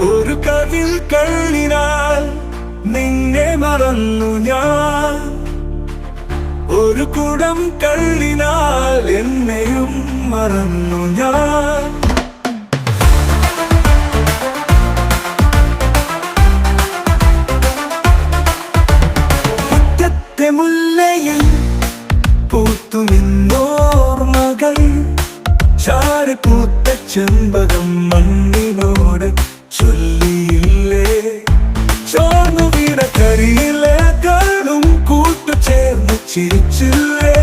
ഒരു കവിൽ കള്ളിനാൽ നിന്നെ മറന്നു ഞാൻ. ഒരു കുടം കള്ളിനാൽ എന്നെയും മറന്നു പൂത്ത ചെമ്പകം മണ്ണിനോട് ചൊല്ലിയില്ലേ? ചോർന്നു വീണ കരിയിലെ കണ്ണും കൂട്ടു ചേർന്ന് ചിരിച്ചില്ലേ?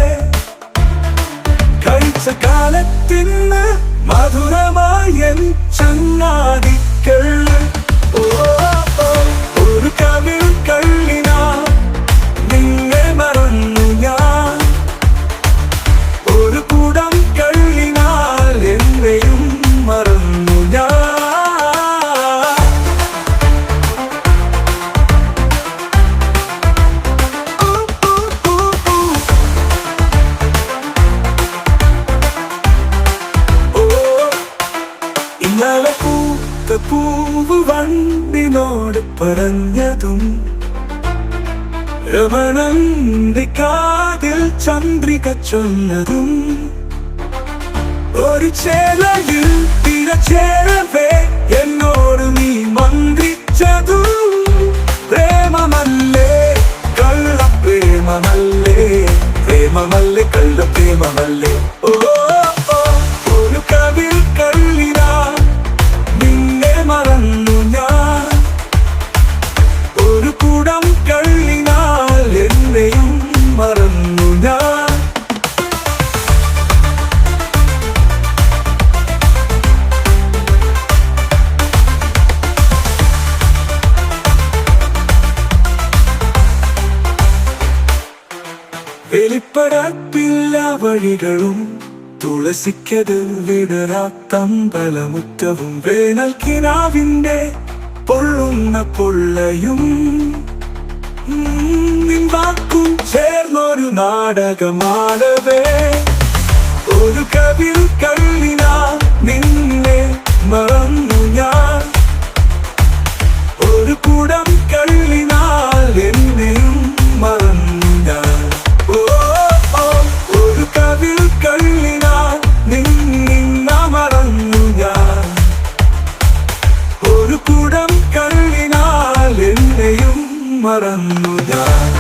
കഴിച്ച കാലത്തിന് മധുരമായ ചങ്ങാതിക്കൾ പൂവ് വണ്ടിനോട് പറഞ്ഞതും രമണന്തിക്കാതിൽ കാതിൽ ചന്ദ്രിക ചൊല്ലതും ഒരു ചേലയിൽ തിരച്ചേരവേ എന്നോട് നീ മന്ത്രിച്ചതും പ്രേമമല്ലേ കള്ള പ്രേമമല്ലേ പ്രേമമല്ലേ കള്ള പ്രേമമല്ലേ ഓ, വെളിപ്പടപ്പില്ല വഴികളും തുളസിക്കത് വിടരാത്തമ്പലമുറ്റവും വേനൽക്കിനാവിന്റെ പൊള്ളുന്ന പൊള്ളയും. ഉം, നിൻ വാക്കും ചേർന്നൊരു നാടകമാണവേ. ഒരു കവിൽ കള്ളിനാ നിന്നെ ഒരു